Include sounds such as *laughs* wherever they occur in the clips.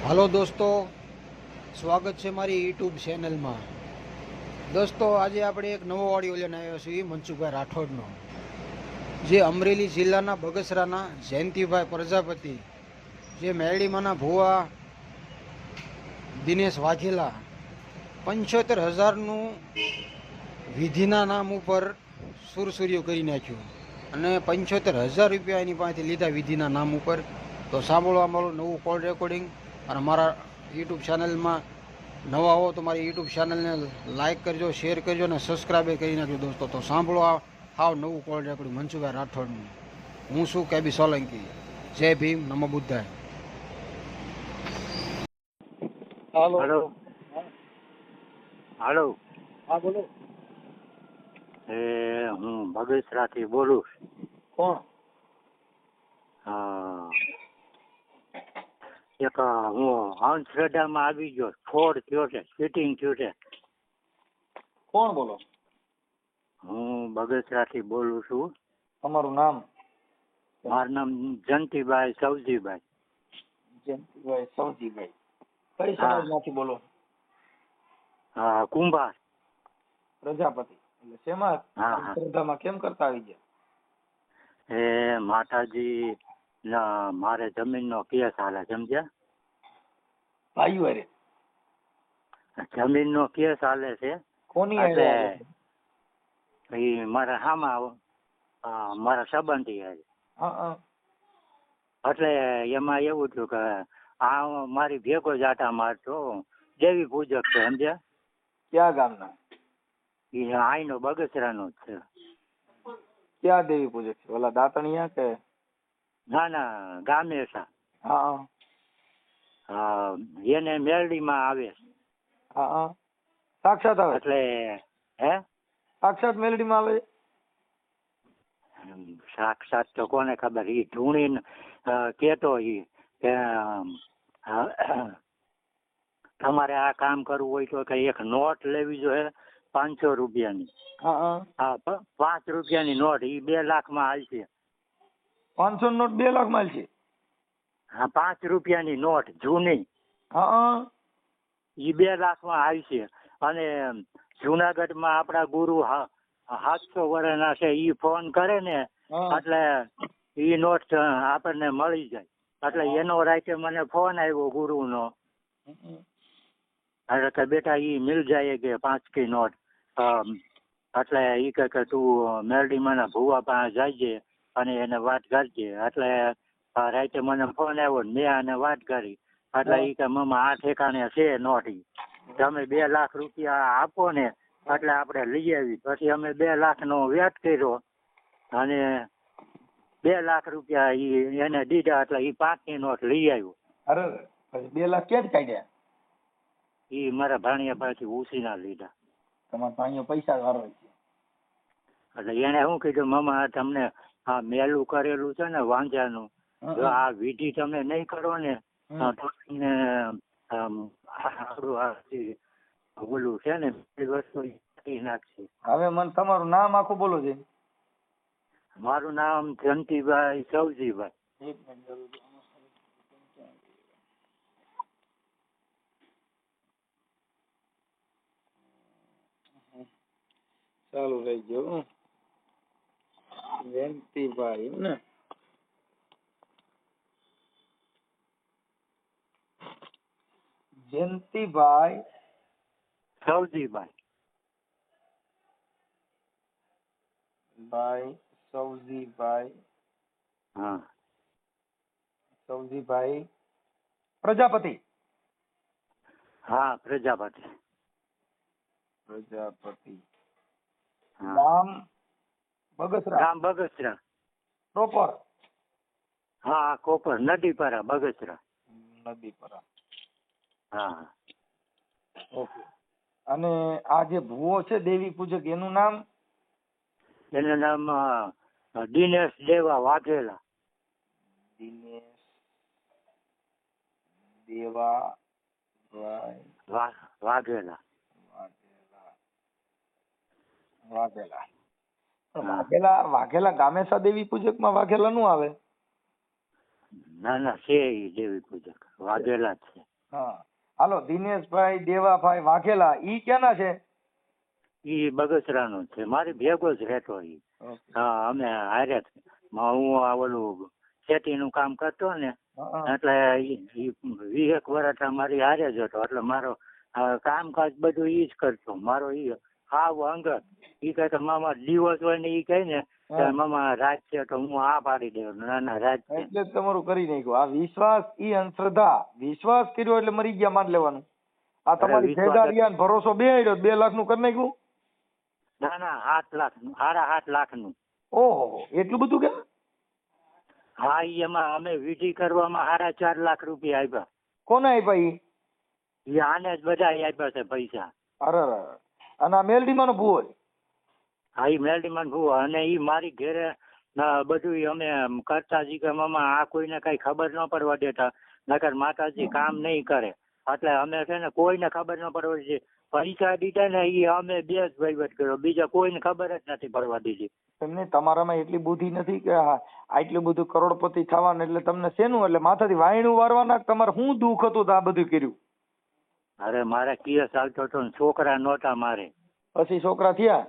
હાલો દોસ્તો, સ્વાગત છે મારી યુટ્યુબ ચેનલમાં દોસ્તો, આજે આપણે એક નવો ઓડિયો લઈને આવ્યો છીએ મનસુખભાઈ રાઠોડનો, જે અમરેલી જિલ્લાના બગસરાના જયંતિભાઈ પ્રજાપતિ, જે મેરડીમાંના ભુવા દિનેશ વાઘેલા, પંચોતેર હજારનું વિધિના નામ ઉપર સુરસુર્યું કરી નાખ્યું અને પંચોતેર હજાર રૂપિયા એની પાસેથી લીધા વિધિના નામ ઉપર. તો સાંભળો મારું નવું કોલ રેકોર્ડિંગ અને મારા યુટ્યુબ ચેનલમાં નવા હો તો મારી યુટ્યુબ ચેનલને લાઇક કરજો શેર કરજો અને સબસ્ક્રાઈબ કરી નાખજો દોસ્તો તો સાંભળો આ હાવ નવું કોલ રેકોર્ડિંગ મનસુખભાઈ રાઠોડનું। હું છું કેબી સોલંકી। જય ભીમ નમો બુદ્ધાય. હાલો. હલો. હાલો. હા બોલો. એ હું બગસરાથી બોલું છું. કોણ? હા. એક હું અંધશ્રદ્ધામાં આવી ગયો ફોડ થયો છે ફિટિંગ થયું છે. કોણ બોલો? હું બગસરાથી બોલું છું. તમારું નામ? મારું નામ જંતીભાઈ સવજીભાઈ. જંતીભાઈ સવજીભાઈ. કઈ હા. સમાજમાંથી બોલો? હા કુંભાર. પ્રજાપતિ. એટલે શેમાં હા, હા. શ્રદ્ધામાં કેમ કરતા આવી ગયા? એ માતાજી ના મારે જમીનનો કેસ હાલે સમજ્યા? ભાઈઓ હારે જમીનનો કેસ હાલે છે. કોની એટલે એ મારા હામાં મારા સંબંધી. હા. એટલે એમાં એવું થયું કે આ મારી ભેગો જ આટા મારતો દેવી પૂજક છે સમજ્યા? ક્યાં ગામના? એ આઈનો બગસરાનો જ છે. ક્યાં દેવી પૂજક છે? ઓલા દાતણિયા કે ના ના ગામે હા હા એને મેરડીમાં આવે હા સાક્ષાત આવે? એટલે હે? સાક્ષાત મેલડીમાં આવે? સાક્ષાત તો કોને ખબર? ઈ ધૂણીને કેતો ઈ કે તમારે આ કામ કરવું હોય તો કે એક નોટ લેવી જોઈએ પાંચસો રૂપિયાની. હા પાંચ રૂપિયાની નોટ ઈ બે લાખમાં હાલશે. પાંચસો નોટ બે લાખ માલ છે. હા પાંચ રૂપિયાની નોટ જૂની. હા એ ઈ બે લાખમાં આવશે અને જુનાગઢમાં આપણા ગુરુ સાતસો વર્ષના છે એ ફોન કરે ને એટલે એ નોટ આપણને મળી જાય. એટલે એનો રાતે મને ફોન આવ્યો ગુરુનો. નો એટલે કે બેટા ઈ મિલ જાય કે પાંચ કી નોટ. એટલે ઈ કે કે તું મને ભુવા પાસે જાજે અને એને વાત કરજે. એટલે રાઈતે રાતે મને ફોન આવ્યો ને મેં આને વાત કરી. એટલે એ કે મમ્મા આ ઠેકાણે છે નોટી તમે બે લાખ રૂપિયા આપો ને એટલે આપણે લઈ આવી. પછી અમે બે લાખ નો વ્યાજ કર્યો અને બે લાખ રૂપિયા ઈ એને દીધા એટલે ઈ પાંચની નોટ લઈ આવ્યો. અરે પછી બે લાખ ક્યાંથી કાઢ્યા? ઈ મારા ભાણિયા પાસેથી ઉછીના લીધા. તમારા ભાઈઓ પૈસા વાળો છે. એટલે એને શું કીધું મામા તમને આ મેલું કરેલું છે ને વાંજાનું. જો આ વિધિ તમે નહીં કરો ને તો તમને ઓલું છે ને એ વસ્તુ નાખશે. હવે મને તમારું નામ આખું બોલો છે મારું નામ જંતીભાઈ મિનિટ ચાલુ રહી ગયો. જયંતિભાઈ ને જયંતિભાઈ સવજીભાઈ ભાઈ સૌજીભાઈ હા સૌજીભાઈ પ્રજાપતિ હા પ્રજાપતિ પ્રજાપતિ ગામ બગસરા. ગામ બગસરા. પ્રોપર હા કોપર નદીપરા બગસરા. નદીપરા. હા. ઓકે. અને આ જે ભૂવો છે દેવી પૂજક એનું નામ? એનું નામ દિનેશ દેવા વાઘેલા. દિનેશ દેવા વાઘેલા. વાઘેલા. વાઘેલા. વાઘેલા વાઘેલા ગામેસા દેવી પૂજકમાં વાઘેલા નું આવે? ના ના છે ઈ દેવી પૂજક. વાઘેલા જ છે. હા. હાલો દિનેશભાઈ દેવાભાઈ વાઘેલા ઈ ક્યાંના છે? ઈ નું છે. મારી ભેગો જ રહેતો ઈ. હા અમે હારે હું આ ઓલું ખેતીનું કામ કરતો ને એટલે ઈ વીસેક મારી હારે જ હતો. એટલે મારો કામકાજ બધું ઈ જ કરતો. મારો ઈ હાવ અંગત. ઈ કહે કે મામા ડિવોર્સ હોય ને ઈ કહે ને મામા રાજ છે તો હું આ પાડી દઉં ના ના છે. એટલે તમારું કરી નાખ્યું. આ વિશ્વાસ ઈ અંધશ્રદ્ધા. વિશ્વાસ કર્યો એટલે મરી ગયા માન લેવાનું. આ તમારી ભેગા ભરોસો બે આવ્યો બે લાખનું કરી નાખ્યું? ના ના આઠ લાખનું. સાડા આઠ લાખનું ઓહો એટલું બધું કે હા ઈ એમાં અમે વિધિ કરવામાં સાડા ચાર લાખ રૂપિયા આપ્યા કોને આપ્યા ઈ? આને જ બધા આપ્યા છે પૈસા. અરે. અને આ મેલડીમાં ભૂ હોય. હા એ મેલડીમાં ભૂવા અને એ મારી ઘેરે બધું અમે કરતા જી કે મામા આ કોઈને કઈ ખબર ન પડવા દેતા. નકર માતાજી કામ નહીં કરે. એટલે અમે છે ને કોઈને ખબર ન પડવા દીધી. પૈસા દીધા ને એ અમે બે જ વહીવટ કર્યો. બીજા કોઈને ખબર જ નથી પડવા દીધી. તમને તમારામાં એટલી બુદ્ધિ નથી કે આટલું બધું કરોડપતિ થવાનું એટલે તમને શેનું? એટલે માથાથી વાયણું વારવાના તમારે શું દુઃખ હતું આ બધું કર્યું? અરે મારે કેસ ચાલતો હતો ને છોકરા નહોતા મારે. પછી છોકરા થયા?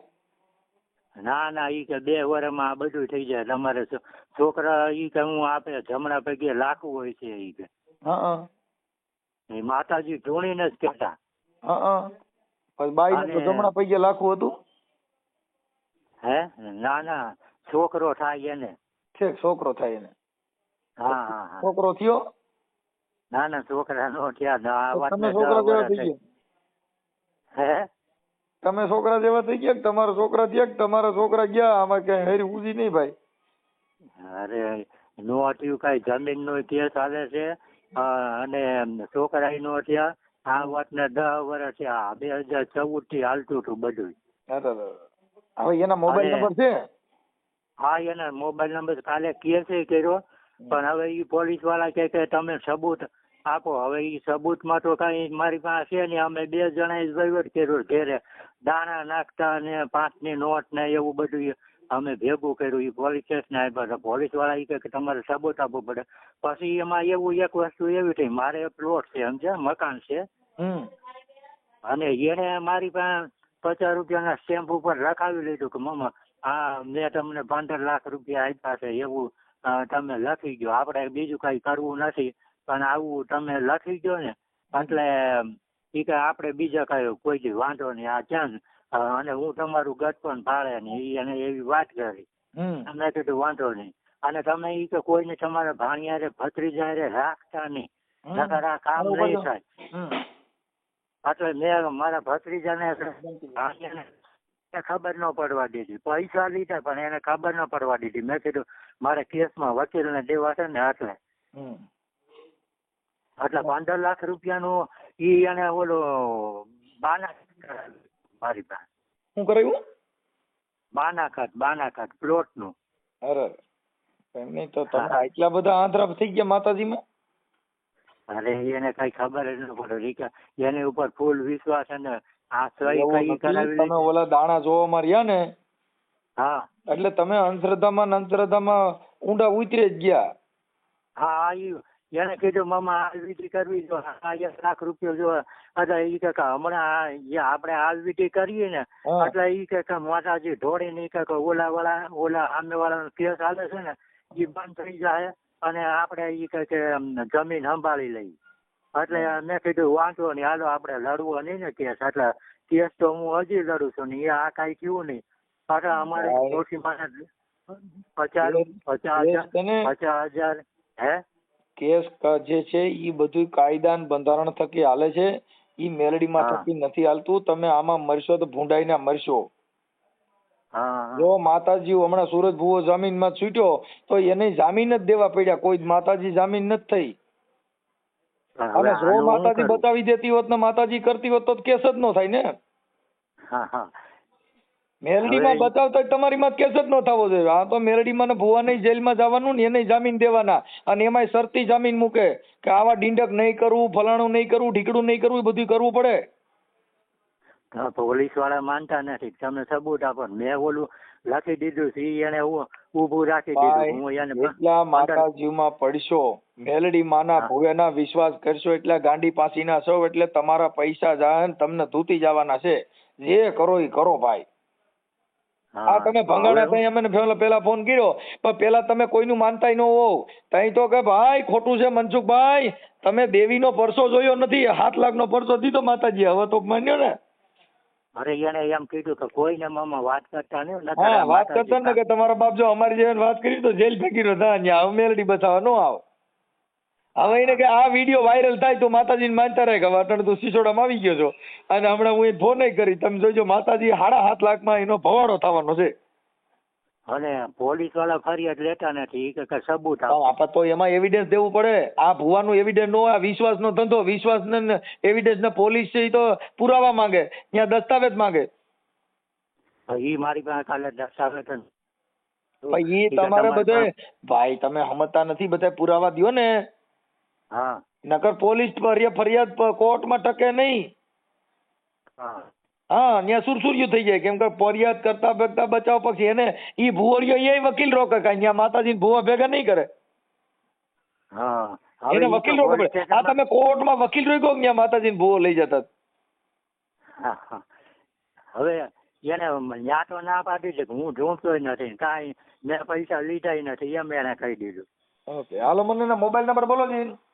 ના ના ઈ કે બે વર્ષમાં આ બધું થઈ જાય. તમારે છોકરા ઈ કે હું આપે જમણા પગે લાખું હોય છે ઈ કે. એ માતાજી ધૂણીને જ કહેતા. પછી બાઈ જમણા પૈકી લાખું હતું? હે? ના ના છોકરો થાય એને. છેક છોકરો થાય એને. હા હા. છોકરો થયો? ના ના છોકરા નો થયા. ના તમે છોકરા જેવા થઈ. ગયા. હે? તમે છોકરા જેવા થઈ ગયા તમારા છોકરા થયા તમારા છોકરા ગયા? આમાં કઈ હેરી ઉજી નહીં ભાઈ. અરે નો અટ્યું કઈ. જમીન નો કેસ આવે છે. અને છોકરા નો થયા. આ વાતને દહ વર્ષ થયા. બે હજાર ચૌદથી હાલતું હતું બધું. હવે એના મોબાઈલ નંબર છે? હા એના મોબાઈલ નંબર કાલે કેસ કર્યો. પણ હવે ઈ પોલીસવાળા કે તમે સબૂત આપો હવે ઈ સબૂતમાં તો કઈ મારી પાસે છે નહીં. અમે બે જણા વહીવટ કર્યો ઘેરે દાણા નાખતા ને પાંચની નોટ ને એવું બધું અમે ભેગું કર્યું. એ પોલીસ સ્ટેશન આવ્યા પોલીસવાળા એ કે તમારે સબૂત આપવું પડે. પછી એમાં એવું એક વસ્તુ એવી થઈ. મારે પ્લોટ છે સમજ્યા? મકાન છે. અને એને મારી પાસે પચાસ રૂપિયાના સ્ટેમ્પ ઉપર લખાવી લીધું કે મમ્મા આ મેં તમને પંદર લાખ રૂપિયા આપ્યા છે. એવું તમે લખી ગયો આપણે બીજું કઈ કરવું નથી. પણ આવું તમે લખી દો ને એટલે એ કે આપણે બીજા કઈ કોઈ દી વાંધો નહીં આ છે અને હું તમારું ગત પણ ભાડે ને એને એવી વાત કરી. મેં કીધું વાંધો નહીં. અને તમે એ કે કોઈને તમારા ભાણિયારે ભત્રીજારે રાખતા નહીં. નકર આ કામ નહીં થાય. એટલે મેં મારા ભત્રીજાને ખબર ન પડવા દીધી. પૈસા લીધા પણ એને ખબર ન પડવા દીધી. મેં કીધું મારે કેસમાં વકીલને દેવા છે ને એટલે. એટલે પંદર લાખ રૂપિયાનું ઈ અને ઓલો બાના મારી પાસે. શું કરાયું? બાનાકાટ બાનાકાટ પ્લોટનું અરે એમ નહીં તો તમે. આટલા બધા આંધ્રપ થઈ ગયા માતાજીમાં? અરે એને કઈ ખબર જ ન પડે. એની ઉપર ફૂલ વિશ્વાસ અને આશ્રય કઈ કરાવી તમે ઓલા દાણા જોવામાં રહ્યા ને? હા. એટલે તમે અંધશ્રદ્ધામાં અંધશ્રદ્ધામાં ઊંડા ઉતરી જ ગયા. હા ઈ એને કીધું મામા આ વિધિ કરવી જો એક લાખ રૂપિયો જો એટલે ઈ કે હમણાં આપણે આ વિધિ કરીએ ને એટલે ઈ કે માતાજી ઢોળી ને કે ઓલા વાળા ઓલા સામે વાળાનો કેસ હાલે છે ને ઈ બંધ થઈ જાય અને આપણે ઈ કે જમીન સંભાળી લઈ એટલે મેં કીધું વાંધો નહીં હાલો આપણે લડવો નહીં ને કેસ. એટલે કેસ તો હું હજી લડું છું ને એ આ કાંઈ કયું નહીં. એટલે અમારે હા. માને પચાસ પચાસ હજાર પચાસ હજાર હે? કેસ જે છે ઈ બધું કાયદા ને બંધારણ થકી હાલે છે. ઈ મેલડીમાં. થકી નથી હાલતું. તમે આમાં મરશો તો ભૂંડાઈને મરશો. જો માતાજી હમણાં સુરજ ભુવો જામીનમાં છૂટ્યો તો એને જામીન જ દેવા પડ્યા. કોઈ માતાજી જામીન નથી થઈ. અને જો માતાજી બતાવી દેતી હોત ને માતાજી કરતી હોત તો કેસ જ નો થાય ને. મેલડીમાં બતાવતા તમારીમાં કેસ જ ન થવો જોઈએ. આ તો મેલડીમાં ને ભુવાને જેલમાં જવાનું ને એને જામીન દેવાના. અને એમાંય શરતી જામીન મૂકે કે આવા ડીંડક નહીં કરવું ફલાણું નહીં કરવું ઢીકડું નહીં કરવું બધું કરવું પડે. હા, પોલીસવાળા માનતા નથી. તમને સબૂત આપો મેં ઓલું લખી દીધું છે એને ઊભું રાખી દીધું હું એને એટલા માતાજીમાં પડશો. મેલડી માના ભુવેના વિશ્વાસ કરશો એટલા ગાંડી પાસીના સૌ એટલે તમારા પૈસા જાય તમને ધૂતી જવાના છે. જે કરો એ કરો ભાઈ. આ તમે ભંગાણા તઈ અમે પેલા ફોન કર્યો પણ પેલા તમે કોઈનું માનતાય ન હોવ. તઈ તો કે ભાઈ ખોટું છે મનસુખભાઈ તમે દેવીનો પરસો જોયો નથી સાત લાખનો પરસો દીધો માતાજી હવે તો માન્યો ને? અરે એને એમ કીધું કે કોઈને મામા વાત કરતા નહીં હા વાત કરતા ને કે તમારા બાપ જો અમારી જેવી વાત કરી તો જેલ ફેંકી રહ્યો હતા અહીંયા બતાવવા નો આવ. હવે એને કે આ વીડિયો વાયરલ થાય તો માતાજીને માનતા રહે કે હવે અટાણે તું સિસોડામાં આવી ગયો છો. અને હમણાં હું ફોન કરી તમે જોજો માતાજી સાડા સાત લાખમાં એનો ભવાડો થવાનો છે. અને પોલીસવાળા ફરિયાદ લેતા નથી કે સબૂત આપો. તો એમાં એવિડન્સ દેવું પડે. આ ભુવાનું એવિડન્સ નો આ વિશ્વાસનો ધંધો વિશ્વાસ ને એવિડન્સ ને પોલીસ છે તો પુરાવા માંગે ત્યાં દસ્તાવેજ માંગે. ઈ મારી પાસે કાલે દસ્તાવેજ ઈ તમારે બધે ભાઈ તમે સમજતા નથી બધા પુરાવા દ્યો ને. હા. નકર પોલીસ ફરિયાદ ફરિયાદ કોર્ટમાં ટકે નહીં. હા. હા ત્યાં સુરસુર્યું થઈ જાય. કેમ કે ફરિયાદ કરતા કરતા બચાવ પછી એને ઈ ભુવરિયો એ વકીલ રોકે કે ત્યાં માતાજી ભુવા ભેગા નહીં કરે. હા. એને વકીલ રોકવો પડે. આ તમે કોર્ટમાં વકીલ રોક્યો કે ત્યાં માતાજી ભુવો લઈ જતા. હવે એને ન્યા તો ના પાડી છે હું ઢૂંઢતોય નથી. કાંઈ મેં પૈસા લીધા નથી. એમ એને કહી દીધું. ઓકે. હાલો મને મોબાઈલ નંબર બોલો જી હા,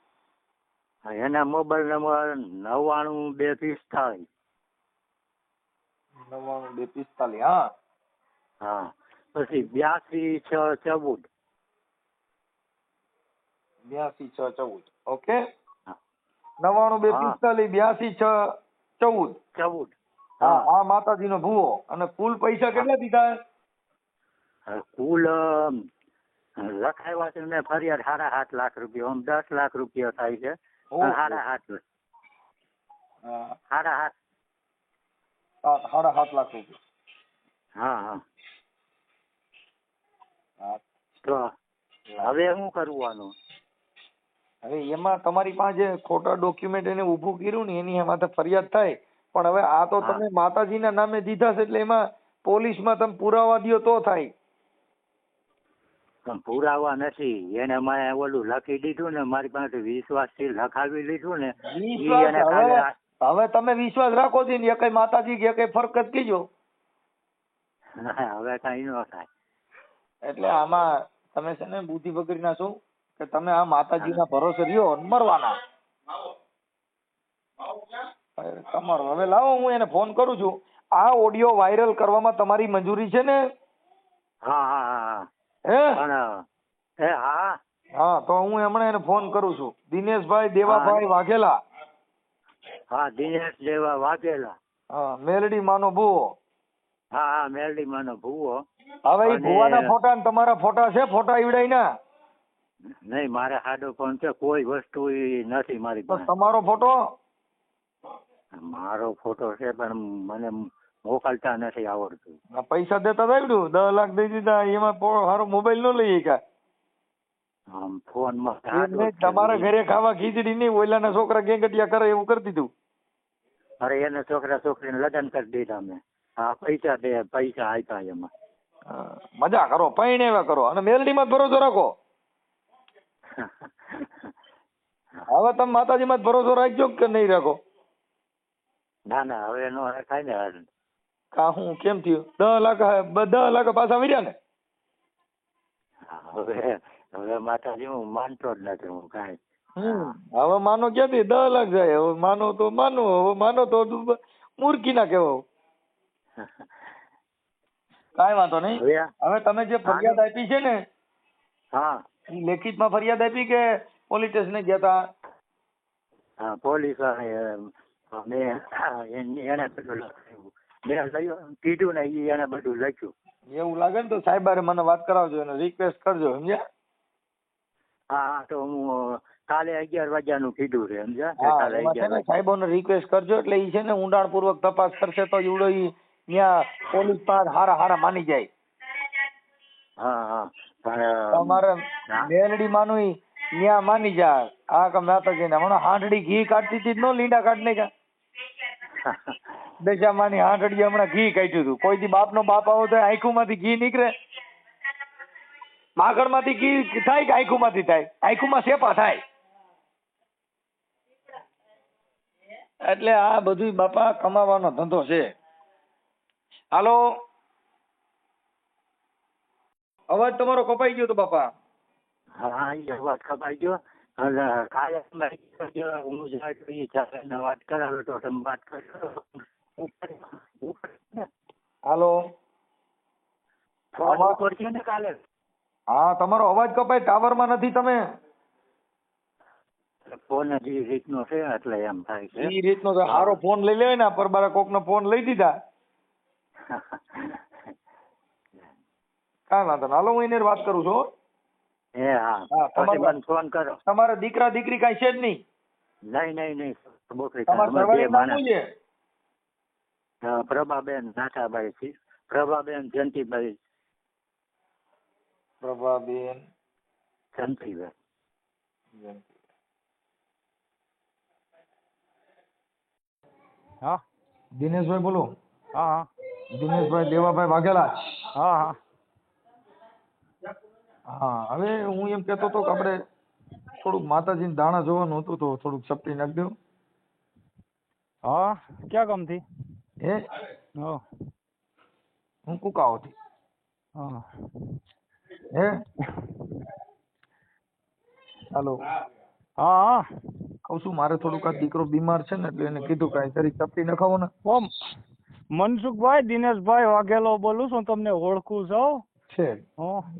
એના મોબાઈલ નંબર નવ્વાણું બે પિસ્તાળીસ નવ્વાણું બે પિસ્તાલીસ હા. હા પછી બ્યાસી છ ચૌદ. બ્યાસી છ ચૌદ ઓકે? નવ્વાણું બે. પિસ્તાલીસ બ્યાસી છ ચૌદ. ચૌદ. હા આ માતાજીનો ભુવો. અને કુલ પૈસા કેટલા દીધા? કુલ લખાવ્યા છે મેં ફરિયાદ સાડા સાત લાખ રૂપિયા. આમ દસ લાખ રૂપિયા થાય છે. સાડા સાત સાડા સાત સાત- સાડા સાત લાખ રૂપિયા હા હા. હા. તો હવે શું કરવાનું હવે એમાં તમારી પાસે ખોટા ડોક્યુમેન્ટ એને ઊભું કર્યું ને એની માથે ફરિયાદ થાય. પણ હવે આ તો. તમે માતાજીના નામે દીધા છે એટલે એમાં પોલીસમાં તમે પુરાવા દો તો થાય. પણ પુરાવા નથી. એને મેં ઓલું લખી દીધું ને મારી પાસે વિશ્વાસથી લખાવી લીધું ને ઈ એને કાલે હવે આ- હવે તમે વિશ્વાસ રાખો છો ને કઈ માતાજી કે કઈ ફરક જ કીજો. હવે કઈ ન થાય. એટલે આમાં તમે છે ને બુદ્ધિ વગરના છો કે તમે આ માતાજીના ભરોસે રહ્યો અને મરવાના. તમારો હવે લાવો હું એને ફોન કરું છું. આ ઓડિયો વાયરલ કરવામાં તમારી મંજૂરી છે ને? હા હા હા હે. પણ હે હા? હા તો હું હમણાં એને ફોન કરું છું. દિનેશભાઈ દેવાભાઈ વાઘેલા. હા દિનેશ દેવા વાઘેલા. હા મેલડી માનો ભૂવો. હા હા મેલડી માનો ભૂવો. હવે એ ભૂવાના ફોટા ને તમારા ફોટા છે? ફોટા ઈવડાઈ ના? નહીં મારે હાડો ફોન છે. કોઈ વસ્તુ નથી મારી પાસે. તમારો ફોટો? મારો ફોટો છે પણ મને મોકલતા નથી આવડતું. પૈસા દેતા આવડ્યું. દસ લાખ દઈ દીધા એમાં હારો મોબાઈલ નો લઈએ કા આમ જ છે. તમારા ઘરે ખાવા ખીચડી નહીં ઓલાના છોકરા ગેંગટિયા કરે એવું કરી દીધું. અરે એને છોકરા છોકરીને લગ્ન કરી દીધા મેં હા પૈસા દે પૈસા આપ્યા એમાં. મજા કરો પૈણેવા કરો. અને મેલડીમાં માં ભરોસો રાખો. હવે તમે માતાજીમાં ભરોસો રાખજો કે નહીં રાખો? ના ના હવે એનો થાય ને કા હું કેમ થયું? દસ લાખ દસ લાખ પાછા મર્યા ને? હવે હવે માતાજી હું માનતો જ નથી હું કાંઈ. હવે માનો ક્યાંથી? દસ લાખ જાય હવે માનો તો માનો હવે માનો તો મૂર્ખી ના કેવો કાંઈ વાંધો નહીં. હવે તમે જે ફરિયાદ આપી છે ને હા. લેખિત લેખિતમાં ફરિયાદ આપી કે પોલીસ સ્ટેશને ગયા હતા હા પોલીસ મેં એને પેલું લખાવ્યું મેં કીધું ને એ એને બધું લખ્યું. એવું લાગે ને તો સાહેબ મને વાત કરાવજો એને રિક્વેસ્ટ કરજો સમજ્યા? હા હા તો હું કાલે અગિયાર વાગ્યાનું કીધું છે સમજ્યા? સાહેબોને રિક્વેસ્ટ કરજો એટલે એ છે ને ઊંડાણપૂર્વક તપાસ કરશે તો એવડો ઈ ત્યાં પોલીસ પાસે હારા હારા માની જાય. હા હા તમારે. મેલડી માનું ન્યા માની જાય. આ કે જઈને હમણાં હાંડડી ઘી કાઢતી હતી નો લીંડા કાઢ નાખ્યા *laughs* દશામાની હાંડડી હમણાં ઘી કાઢ્યું હતું. કોઈ દી બાપનો બાપ આવો તો આંખું માંથી ઘી નીકળે. માગણમાંથી ઘી થાય કે આંખુમાંથી થાય? આંખુમાં શેપા થાય? એટલે આ બધું બાપા કમાવાનો ધંધો છે. હાલો? અવાજ તમારો કપાઈ ગયો તો બાપા. હા અવાજ કપાઈ ગયો. કાલે વાત કરાવે તો તમે વાત ને. હાલો. હા તમારો અવાજ કપાય ટાવરમાં નથી તમે. ફોન જ એ રીતનો છે એટલે એમ થાય છે. એ રીતનો તો સારો ફોન લઈ લેવાય ને પર બારા કોકનો ફોન લઈ દીધા. કાંઈ વાંધો. હાલો હું એને વાત કરું છું હે. એ હા. તમારે- ફોન કરો. તમારા દીકરા દીકરી કાંઈ છે જ નહીં. નહીં નહીં નહીં. બોકરી તમારા અમે બે સરવાળીનું નામ માણસ. શું છે હા, પ્રભાબેન નાથાભાઈ થી પ્રભાબેન જયંતિભાઈ પ્રભાબેન જયંતિભાઈ હા? દિનેશભાઈ બોલો. હા હા. દિનેશભાઈ દેવાભાઈ વાઘેલા. હા હા. હા હવે હું એમ કહેતો હતો કે આપણે થોડુંક માતાજીને દાણા જોવાનું હતું તો થોડુંક સપટી નાખી દઉં હા ક્યાં ગામથી? હે? હા. હું કુકાઓથી હા. હે? હાલો. હા કહું છું મારે થોડુંક આ દીકરો બીમાર છે ને એટલે એને કીધું કાંઈ જરીક ન નખાવો ને. ઓમ મનસુખભાઈ દિનેશભાઈ વાઘેલો બોલું છું તમને ઓળખું છું. છે.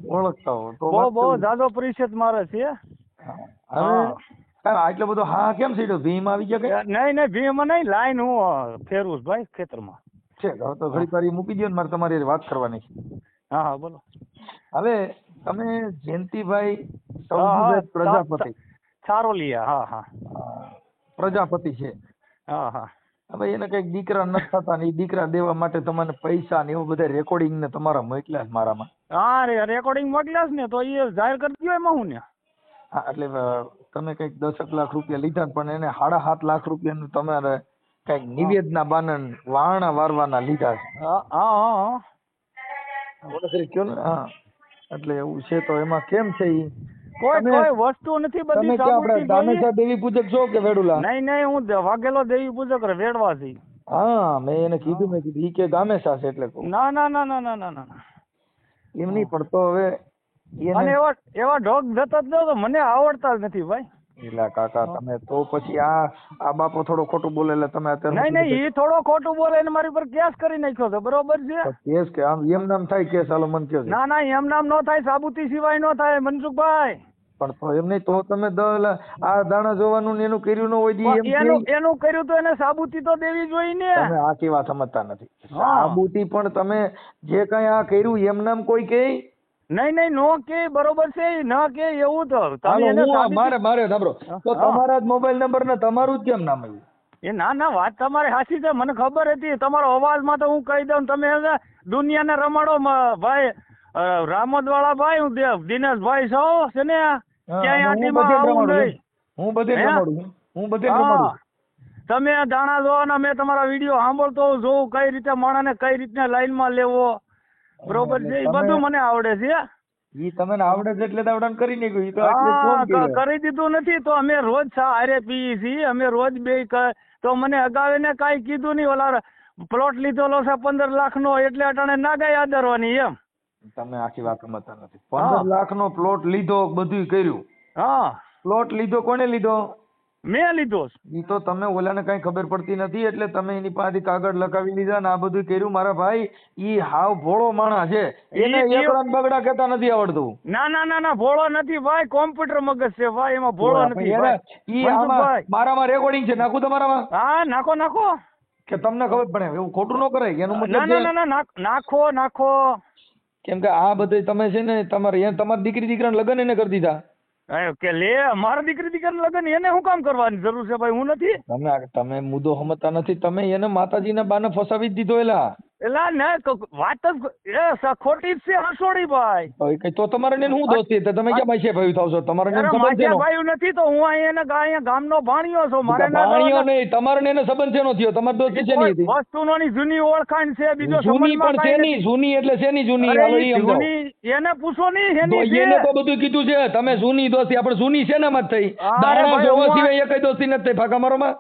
ઓળખતા હો તો બહુ બહુ જાદો પરિચય મારે છે. હા. હવે આટલો બધો હા કેમ સીધો? ભીમ આવી ગયા નહીં નહીં ભીમ નહીં લાઈન હું ફેરવું ભાઈ ખેતરમાં. છે તો ઘડી વાર મૂકી દો ને મારે તમારી વાત કરવાની છે. હા હા બોલો. હવે તમે જયંતિભાઈ પ્રજાપતિ. ચારોલિયા હા હા. પ્રજાપતિ છે. હા હા. હવે એને કંઈક દીકરા નથી થતા ને એ દીકરા દેવા માટે તમને પૈસા ને એવું બધા રેકોર્ડિંગ ને તમારા મોકલ્યા છે મારામાં? હા રે રેકોર્ડિંગ મોકલ્યા ને તો એ જાહેર કરી દો એમાં હું ને. હા એટલે તમે કંઈક દસક લાખ રૂપિયા લીધા પણ એને સાડા સાત લાખ રૂપિયાનું તમારે કંઈક નિવેદના બાનન વારણા વારવાના લીધા છે. હા હા હા હા. કયો ને? હા. એટલે એવું છે તો એમાં કેમ છે ઈ? કોઈ કોઈ વસ્તુ નથી બધી આપણે દાનેશા દેવી પૂજક છો કે વેડુલા? નહીં નહીં હું વાઘેલો દેવી પૂજક વેડવાથી હા મેં એને કીધું મેં કીધું ઈ કે ગામેશા છે એટલે ના ના ના ના ના ના એમ નહીં પણ તો હવે અને એવા એવા ઢોક જતા જ ન તો મને આવડતા જ નથી ભાઈ. એલા કાકા તમે તો પછી આ આ બાપો થોડો ખોટું બોલે એટલે તમે અત્યારે નહીં નહીં ઈ થોડો ખોટું બોલે એને મારી પર કેસ કરી નાખ્યો છે બરોબર છે? કેસ કે આમ એમ નામ થાય કેસ હાલો મન કયો ના ના એમ નામ નો થાય સાબુતી સિવાય નો થાય મનસુખભાઈ. પણ તો એમ નહીં તો તમે દ આ દાણા જોવાનું ને એનું કર્યું ન હોય એમ એનું એનું કર્યું તો એને સાબુતી તો દેવી જોઈએ ને. તમે આ કેવા સમજતા નથી. સાબુતી પણ તમે જે કઈ આ કર્યું એમ નામ કોઈ કે? નહીં નહીં નો કે બરોબર છે ન કે એવું તો. તમે એને મારે મારે સાંભળો. તો તમારા જ મોબાઈલ નંબર ને તમારું જ કેમ નામ આવ્યું? એ ના ના વાત તમારી સાચી છે. મને ખબર હતી. તમારો અવાજમાં તો હું કહી દઉં તમે દુનિયાને રમાડો ભાઈ. રામોદવાળા ભાઈ હું દિનેશભાઈ છો છે ને? ક્યાંય આટીમાં આવું નહીં. હું બધે રમાડું હું બધે રમાડું તમે દાણા જોવાના ને મેં તમારા વીડિયો સાંભળતો જોઉં કઈ રીતે માણસને કઈ રીતના લાઈનમાં લેવો? બરોબર છે એ બધું મને આવડે છે ઈ તમને આવડે છે એટલે દાવડાન કરી નીકળ્યું ઈ તો. કરી દીધું નથી તો અમે રોજ ચા પીએ છીએ અમે રોજ બે તો મને અગાઉને કાંઈ કીધું નહીં ઓલા પ્લોટ લીધેલો છે પંદર લાખ નો એટલે અટાણે ના ગયા આદરવાની એમ. તમે આખી વાત સમજતા નથી. પંદર લાખ નો પ્લોટ લીધો બધું કર્યું. હા. પ્લોટ લીધો કોને લીધો? મેં લીધો. ઈ તો તમે ઓલાને કઈ ખબર પડતી નથી એટલે તમે એની પાસેથી કાગળ લખાવી લીધા ને આ બધું કર્યું. મારા ભાઈ ઈ હાવ ભોળો માણસ છે. એને ઈ- બગડા કહેતા નથી આવડતું. ના ના ના ના ભોળો નથી ભાઈ કોમ્પ્યુટર મગજ છે ભાઈ એમાં ભોળો નથી ભાઈ. ઈ મારામાં રેકોર્ડિંગ છે નાખું તમારામાં? હા નાખો નાખો. કે તમને ખબર પડે એવું ખોટું ન કરાય એનું મતલબ ના ના ના નાખો નાખો કેમ કે આ બધે તમે છે ને તમારે તમારી દીકરી દીકરાને લગ્ન એને કરી દીધા. કે લે, મારા દીકરી દીકરાને લગન, એને શું કામ કરવાની જરૂર છે ભાઈ? હું નથી. તમે તમે મુદ્દો સમજતા નથી. તમે એને માતાજીના બાને ફસાવી જ દીધો એલા. એલા ને વાત જ ખોટી જ છે હસોડી ભાઈ. તો તમારે ને હું દોસ્તી તો તમે ક્યાં માસે ભાઈ થાવ છો? તમારે ને સંબંધ છે ભાઈ નથી તો હું અહીંયા અહીંયા ગામનો ભાણિયો છું મારે ના ભાણિયો નહીં તમારે ને સંબંધ શેનો થયો? તમારે દોસ્તી છે નહીં વસ્તુનોની જૂની ઓળખાણ છે બીજો જૂની પણ છે નહીં જૂની એટલે જૂની? ઈ ઈ સમજાવો. જૂની એને પૂછો નહીં એની એને તો બધું કીધું છે તમે જૂની દોસ્તી આપણે જૂની ને મત થઈ? દાણા જોવા સિવાય એકય દોસ્તી નથી થઈ ફાકા મારોમાં?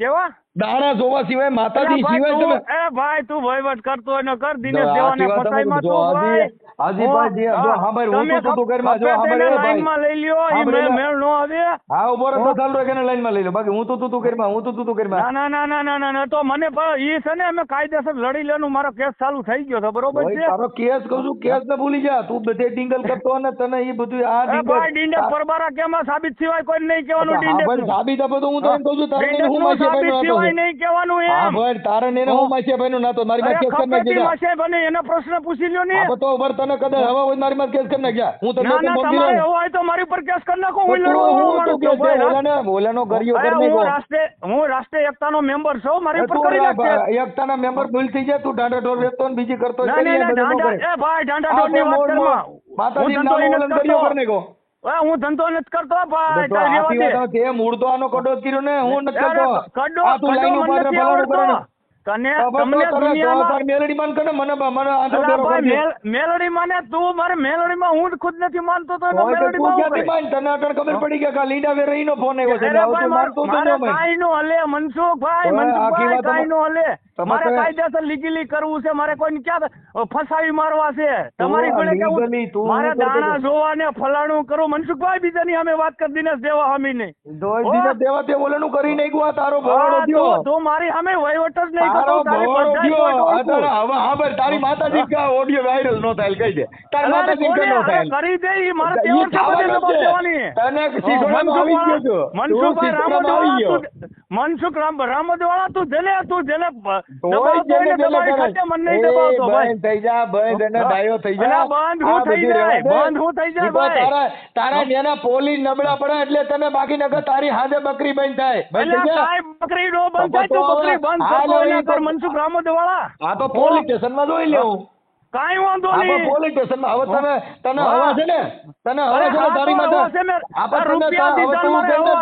કેવા? દાણા જોવા સિવાય માતાજી સિવાય તમે એ ભાઈ તું વહીવટ કરતો હોય ને કર દિનેશ દેવાને ફસાઈમાં તું ભાઈ. હાજી હું- ભાઈ, જે- જો હા, હા હું તમે તો તું જો હા ભાઈ, ખપે એ તેને ભાઈ. લાઈનમાં લઈ લ્યો હા મેળ લે. નો આવે. હા ઊભો રહો તો ચાલુ રાખીને લાઈનમાં લઈ લો. બાકી હું તો તું તું કરીમાં હું તો તું તું કરીમાં ના ના ના ના ના ના તો મને પણ ઈ છે ને અમે કાયદેસર લડી લેવાનું મારો કેસ ચાલુ થઈ ગયો છે બરોબર છે? તારો કેસ કહું છું કેસ ને ભૂલી જા. તું બધે ડિંગલ કરતો ને તને એ બધું આ ડિંગલ ભાઈ ડીંડક પરબારા કેમાં સાબિત સિવાય કોઈ નહીં કહેવાનું હા ભાઈ સાબિત આપે તો હું તો એમ કહું છું તારે ને હું સાબિત નહીં કહેવાનું. હા ભાઈ તારે ને નાતો? મારી પાસે કેસ કરી નાખી માસે બને એનો પ્રશ્ન પૂછી લ્યો ને. તો ઉભર તને કદાચ હવા હોય મારી માં કેસ કરી નાખ્યા હું તમને ના ના તમારે હવા હોય તો મારી પર કેસ કરી નાખો હું લડવા ઓલાને- ગરિયો કરી હું નાખ્યો. હું રાષ્ટ્રીય એકતાનો મેમ્બર છું મારી પર કરી રા- એકતાના મેમ્બર ભૂલ થઈ જાય તું ડાંડા ઢોર વેચતો ને બીજી કરતો એ ભાઈ દાંડા ઢોરની વાત કરમાં. માતાજી હું નામ ધંધો નથી ગરિયો કરતો. કરી નાખ્યો. હું ધંધો નથી કરતો ભાઈ તો મૂળ તો આનો કડો કર્યો ને હું નથી કરતો કડો તું કડો મને નથી. આવડતો. તને તમને દુનિયામાં મેલડી માન મને મને ભાઈ તું મારે મેલોડીમાં હું ખુદ નથી માનતો તો એનો હોય તો તું મેલોડીમાં હું ક્યાંથી માન? તને અટણ ખબર પડી કે આ લીંડા વેરાઈનો ફોન આવ્યો છે અરે એટલે હવે ભાઈ તું માનતો તો મારે ન નો હલે મનસુખભાઈ હવે આખી મનસુખભાઈ વાત નો હલે. મારે કાયદેસર લીગલી કરવું છે મારે કોઈને ક્યાં ફસાવી મારવા છે? તમારી જોડે કેવું મારે દાણા જોવા ને ફલાણું કરું. મનસુખભાઈ બીજાની અમે વાત કરી દિનેશ દેવા હામી નહીં દોય દેવા તે ઓલાનું કરી નાખ્યું આ તારો તું મારી સામે વહીવટ જ નહીં તારો થયો હવે હા ભાઈ માતાજી કા ઓડિયો વાયરલ નો થાય કહી દે તારી માતાજી કોને? નો થાય કરી દે ઈ મારે ઈ છે થવાનું બધે છે. દેવાની. તને હા, આવી ગયો છો. મનસુખભાઈ શીશોડામાં આવી ગયો. મનસુખ રામ રામોદવાળા તું જેને તું જેને. ખાતે મને નહીં દબાવતો ભાઈ થઈ જા બંધ અને ડાયો થઈ જા બંધ હું થઈ જાય, બંધ હું થઈ જાય, ભાઈ. તારા તારા નેના પોલી નબળા પડે એટલે તને બાકી નગર તારી હાથે બકરી બંધ થાય બંધ થઈ જા બકરી નો બંધ થાય તું બકરી બંધ હાલ ઈ મનસુખ રામોદવાળા આ તો પોલીસ સ્ટેશનમાં જોઈ લેવું. કાંઈ વાંધો નહીં. પોલીસ સ્ટેશનમાં. હવે તને તને હા. હવા છે ને? તને હવા છે ને તારી માથે? આપણે રૂપિયા દીધા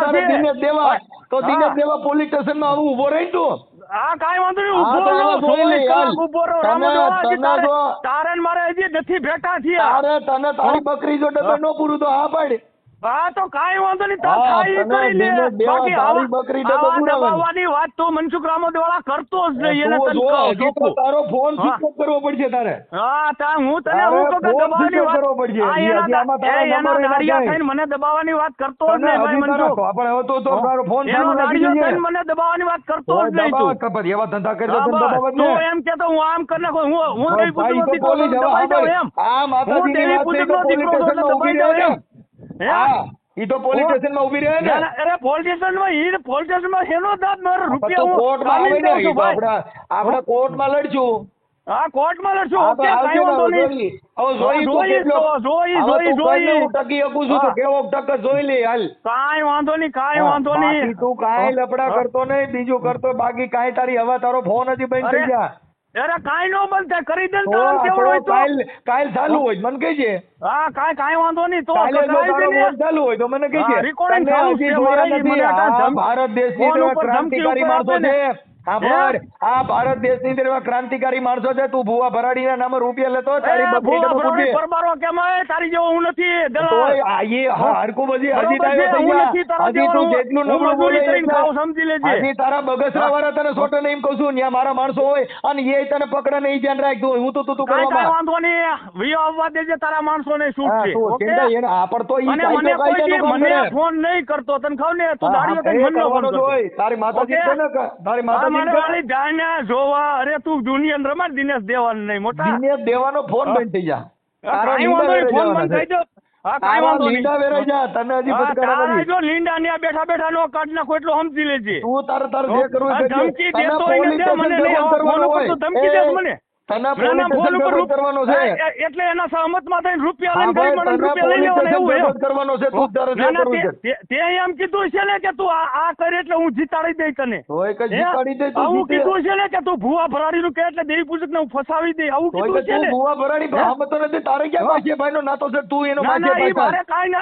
તારે. દિનેશ દેવા તો દિનેશ દેવા પોલીસ સ્ટેશનમાં આવું ઊભો રહી તું. આ કાંઈ વાંધો નહીં. ઊભો રહો. ચોવીસ કલાક હાલ. રહો? તારે તારે મારે હજી નથી ભેટા થયા. અરે તને તારી બકરી જો ડબે નો પૂરું તો હા પાડ. હા તો કાઈ વાંધો નહીં તો ખાઈ કરી લે બાકી આવા- બકરી દબાવવાની વાત તો મનસુખ રામોદવાળા કરતો જ નહીં એને તું તને કહું તો. તારો ફોન સ્વિચ કરવો પડશે તારે હા તા હું તને હું તો કે દબાવવાની વાત કરવો પડશે. આ એના એના દાડિયા. થઈને મને દબાવવાની વાત કરતો જ નહીં ભાઈ મનસુખ પણ હવે તો તો તારો ફોન એનો દાડિયો થઈને મને દબાવવાની વાત કરતો જ નહીં તું કપાત. એવા ધંધા કરી હા, તો તને બસ. દબાવ જ તું ને. એમ કેતો હું આમ કરી નાખું હું હું દેવી પુત્રનો તો દીકરો એમ આ હું માતાજીની વાત છે તો પોલીસ સ્ટેશન છું એટલે સ્ટેશનમાં ઈ તો પોલીસ સ્ટેશનમાં ઊભી રહે ને. અરે પોલીસ સ્ટેશનમાં ઈ પોલીસ સ્ટેશનમાં હેનો દાદ મારો રૂપિયા હું કોર્ટમાં આવે કાઢીને ને ઈ તો ભાઈ. આપણે આપણે કોર્ટમાં લડશું. હા કોર્ટમાં લડશું. ઓકે કાંઈ વાંધો નહીં. હવે જોઈ જોઈ જોઈ જોઈ જોઈએ. હું ટકી શકું છું તો કેવો ટક જોઈ લે હાલ. કાઈ વાંધો નહીં કાઈ વાંધો નહીં. તું કાઈ લપડા કરતો નહીં બીજું કરતો બાકી કાઈ તારી હવે તારો ફોન હજી બંધ થઈ ગયા. અરે કાઈ નો બંધ થાય કરી દે ને હોય તો. કાલ કાલ ચાલુ હોય મને કહેજે. હા કાઈ કાઈ વાંધો નહીં તો કાલે ચાલુ હોય તો મને કહેજે. recording ચાલુ છે, ભારત દેશની ક્રાંતિકારી માણસો છે. હા હે? આ ભારત દેશની અંદર એવા ક્રાંતિકારી માણસો છે તું ભુવા ભરાડીના નામે રૂપિયા લેતો તારી ભૂવા ડબ્બો પરબારો કેમ આવે? તારી જેવો હું નથી દલાલ. તોય આ એ હા, બધી હજી તારો હું નથી તારા હજી જેવો, તું જેટલું નબળું બોલે એટલા- સમજી લેજે. હજી તારા બગસરા વાળા તને સોટો નહીં કહું છું ત્યાં મારા માણસો હોય અને એ તને પકડે નહીં ધ્યાન રાખ તું હું તો તું તું કાંઈ કાંઈ વાંધો નહીં વિયો આવવા દેજે તારા માણસો ને શું છે ઓકે? ચિંતા એને આ પણ તો ઈ મને મને ફોન નહીં કરતો તને ખાવ ને તું હા, દાડીઓ હા, કઈ મને ફોન કરતો હોય. તારી માતાજી? છે ને? તારી હા, માતાજી મને છે? વાળી જાણ્યા જોવા અરે તું દુનિયા રમાડ દિનેશ દેવાનું નહીં મોટા દિનેશ દેવાનો ફોન બંધ થઈ જા હા, તારો કાંઈ લીંડા વાંધો ફોન બંધ થઈ જવાના જાઓ. હા છે. કાંઈ તારા વાંધો નહીં લીંડા વેરાઈ જા તને હજી હા, ફટકારા તારા નથી જો લીંડા ને આ બેઠા બેઠા નો કાઢ નાખો એટલો સમજી લેજે. ધમકી દેતો હોય દે, મને તને પોલીસ કરવાનો છે. એટલે એના સહમતમાં થઈને રૂપિયા લઈને ગરીબ માણસ રૂપિયા લઈ એવું એમ. કરવાનો છે તું તારે ના, કરવું છે. તે- તે- તે એમ કીધું છે ને કે તું આ આ કરે એટલે હું જીતાડી દઈ તને. તોય કે જીતાડી દે તું આવું કીધું છે ને કે તું ભૂવા ભરાડી નું કે એટલે દેવી પૂજક ને હું ફસાવી દે આવું કીધું છે ને. ભૂવા ભરાડી પણ તો નથી તારે ક્યાં ભાઈ નો નાતો છે તું એનો ભાઈ કાંઈ હા, હું. હા, હા, હા, હું- ને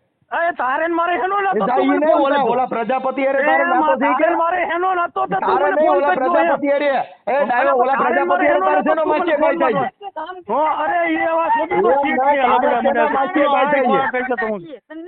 એ તારે મારે હેનો નતો ને ઓલા ઓલા પ્રજાપતિ હારે તારે નાતો માં- શીખે મારે હેનો નતો તો તારે નહીં ઓલા એમ. પ્રજાપતિ હારે એ ડાયો ઓલા તારે મારે પ્રજાપતિ હારે તારે નતો, શેનો તું મને માસીએ ફોન ભાઈ થાય. હો, અરે એ વાત તો છે, મને. ભાઈ થાય છે? છે તું?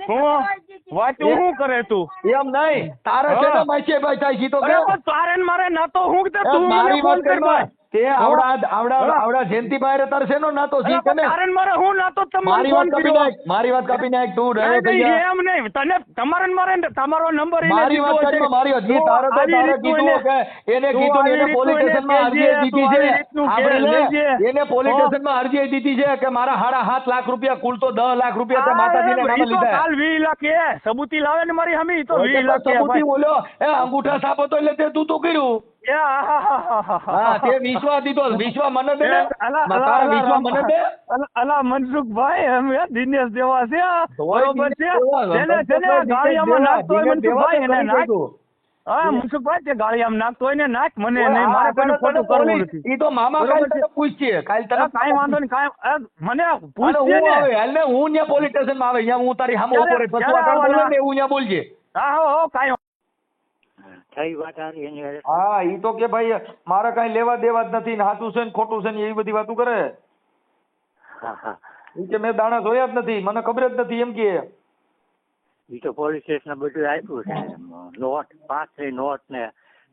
હું શું કરે તું એમ નહીં તારે માસીએ ભાઈ થાય છે તો કે તારે મારે નતો હું કે તું મને મારી ફોન વાત કર કરમાં. તે આવડા આવડા. આવડા જયંતિભાઈ રે તારે શેનો નાતો અરે તને ને? ને મારે હું નાતો તમને મારી વાત કાપી નાખ મારી વાત કાપી નાખ તું નહીં, થઈ જા. એમ નહીં. તને તમારે મારે તમારો નંબર મારી વાત કરી મારી વાત તારે તો તારે કીધું કે એને કીધું એને પોલીસ સ્ટેશનમાં અરજી દીધી છે. આપણે એને પોલીસ સ્ટેશનમાં અરજી દીધી છે કે મારા હાડા હાથ લાખ રૂપિયા કુલ તો દસ લાખ રૂપિયા તે આ માતાજીના એમ, નામે લીધા. કાલ 20 લાખ એ. સબૂતી લાવે ને મારી હમી? તો તો વીસ લાખ સબૂતી બોલ્યો એ અંગૂઠા સાપ તો એટલે તે તું તો કર્યું. હા હા હા હા. હા. હા તે વિશ્વા દીધો. વિશ્વા મને દે ને. એ, અલા, અલા, તારા વિશ્વા મને દે. અલા, અલા, મનસુખભાઈ એમ દિનેશ દેવા છે. બરોબર છે? દિનેશ દેવા, જેને જેને દિનેશ ગાળિયામાં નાખતો હોય મનસુખભાઈ એને નાખ. હા મનસુખભાઈ તે ગાળિયામાં નાખતો હોય ને નાખ. મને નહીં મારે તને ખોટું કરવું નથી. ઈ તો મામા કાલ. તને પૂછશે. કાલ તને કાંઈ વાંધો નહીં કાંઈ મને પૂછશે હું ને. એટલે ને હું ત્યાં પોલીસ સ્ટેશનમાં આવે અહીંયા હું તારી સામે ઊભો રહી પછી આવવાના? ને બોલજે. હા હો હો કાંઈ થઈ વાત હારી એની હારે. હા ઈ તો કે ભાઈ મારે કાંઈ લેવા દેવા જ નથી ને સાચું છે ને ખોટું છે ને એવી બધી વાતો કરે. હા હા. ઈ કે મેં દાણા જોયા જ નથી મને ખબર જ નથી એમ કે. ઈ તો પોલીસ સ્ટેશન બધું આપ્યું છે નોટ પાંચ છે નોટ ને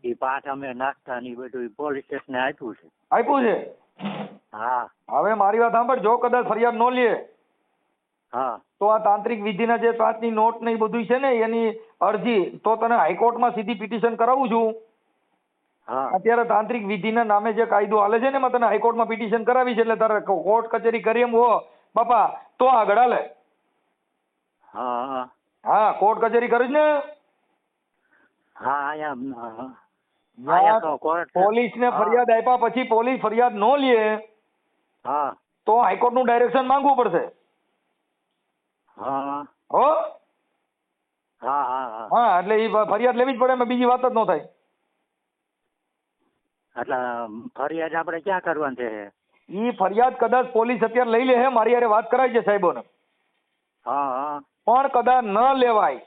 ઈ પાઠ અમે નાખતા ને ઈ બધું પોલીસ સ્ટેશને આપ્યું છે. આપ્યું છે? હા. હવે મારી વાત સાંભળ જો કદાચ ફરિયાદ ન લે. હા. તો આ તાંત્રિક વિધિના જે પાંચની નોટ ને એ બધું છે ને એની અરજી તો તને હાઈકોર્ટમાં સીધી પિટિશન કરાવું છું. હા. અત્યારે તાંત્રિક વિધિના નામે જે કાયદો હાલે છે ને એમાં તને હાઈકોર્ટમાં પિટિશન કરાવી છે એટલે તારે કોર્ટ કચેરી કરી એમ હો. બાપા તો આગળ હાલે. હા હા. કોર્ટ કચેરી કરીશ ને. હા અહીંયા પોલીસ ને ફરિયાદ આપ્યા પછી પોલીસ ફરિયાદ નો લે. હા. તો હાઈકોર્ટનું ડાયરેક્શન માંગવું પડશે. હા. હો? હા હા હા. એટલે એ ફરિયાદ લેવી જ પડે એમાં બીજી વાત જ ન થાય. એટલે ફરિયાદ આપણે ક્યાં કરવાની છે? ઈ ફરિયાદ કદાચ પોલીસ અત્યારે લઈ લે હે મારી યારે વાત કરાય છે સાહેબોને. હા હા. પણ કદાચ ન લેવાય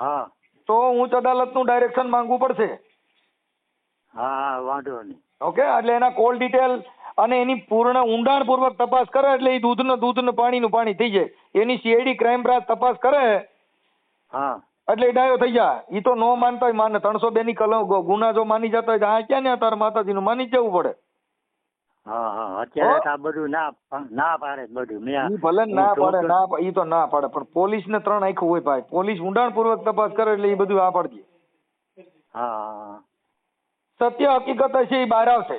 હા. તો ઉચ્ચ અદાલતનું ડાયરેક્શન માંગવું પડશે. હા વાંધો નહીં. ઓકે? એટલે એના કોલ ડિટેલ અને એની પૂર્ણ ઊંડાણપૂર્વક તપાસ કરે એટલે એ દૂધનું દૂધનું પાણીનું પાણી થઈ જાય. એની સીઆઈડી ક્રાઇમ બ્રાન્ચ તપાસ કરે હા. એટલે ડાયો થઈ જાય. એ તો નો માનતા હોય માને ત્રણસો બે ની કલમ ગુના જો માની જતા હોય તો આ ક્યાં ને તારે માતાજીનું માની જવું પડે? હા હા અત્યારે તો આ બધું ના ના પાડે બધું. મેં ઈ ભલે ના પાડે ના પા- તો ના પાડે પણ પોલીસ ને ત્રણ આખું હોય ભાઈ. પોલીસ ઊંડાણપૂર્વક તપાસ કરે એટલે એ બધું આ પાડજે. હા સત્ય હકીકત હશે એ બહાર આવશે.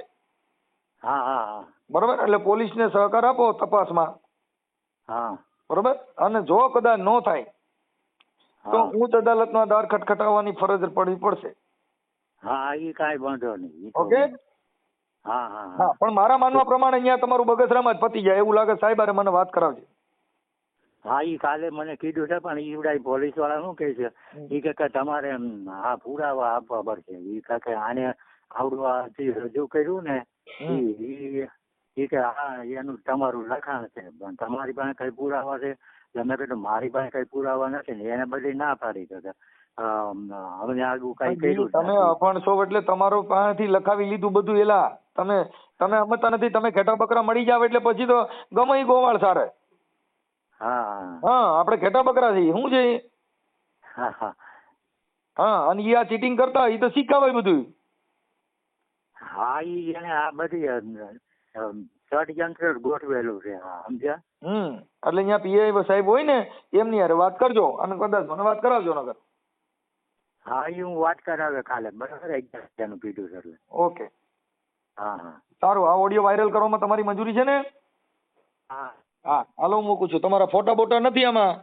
હા હા હા. બરોબર? એટલે પોલીસને સહકાર આપો તપાસમાં. હા. બરોબર? અને જો કદાચ ન થાય તો હા. ઉચ્ચ અદાલતમાં દાર ખટખટાવવાની ફરજ પડવી પડશે. હા એ કાંઈ વાંધો નહીં. ઓકે? હા હા હા. પણ મારા માનવા પ્રમાણે અહીંયા તમારું બગસરામાં જ પતી જાય એવું લાગે સાહેબ અરે મને વાત કરાવજે. હા એ કાલે મને કીધું છે પણ ઈવડાય પોલીસવાળા શું કહે છે? ઈ કે કે તમારે આ પુરાવા આપવા પડશે. એ કે કે આને આવડું રજૂ કર્યું ને કે હા એનું તમારું લખાણ છે. પણ તમારી પાસે કઈ પુરાવા છે? તમે કીધું મારી પાસે કઈ પુરાવા નથી ને એને બધી ના પાડી કે હવે આગળ કઈ કર્યું તમે. અભણ છો એટલે તમારો પાસેથી લખાવી લીધું બધું એલા. તમે તમે સમજતા નથી તમે ઘેટા બકરા મળી જાવ એટલે પછી તો ગમે ગોવાળ સારે. હા. હા આપણે ઘેટા બકરા છીએ શું છે હા હા. હા અને એ આ ચીટિંગ કરતા એ તો શીખાવાય બધું હા ઈ એને આ બધી ષડયંત્ર ગોઠવેલું છે હા સમજ્યા? હમ એટલે અહીંયા પીઆઈ સાહેબ હોય ને એમની હારે વાત કરજો અને કદાચ મને વાત કરાવજો નગર. હા એ હું વાત કરાવે કાલે બરાબર વાગ્યાનું કીધું છે એટલે. ઓકે. હા હા. સારું આ ઓડિયો વાયરલ કરવામાં તમારી મંજૂરી છે ને? હા. હા હાલો હું મૂકું છું. તમારા ફોટા બોટા નથી આમાં?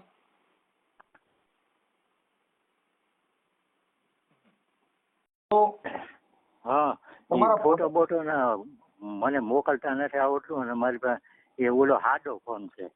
હા. તમારા ફોટો બોટો ના મને મોકલતા નથી આવડતું અને મારી પાસે એ ઓલો હાડો ફોન છે.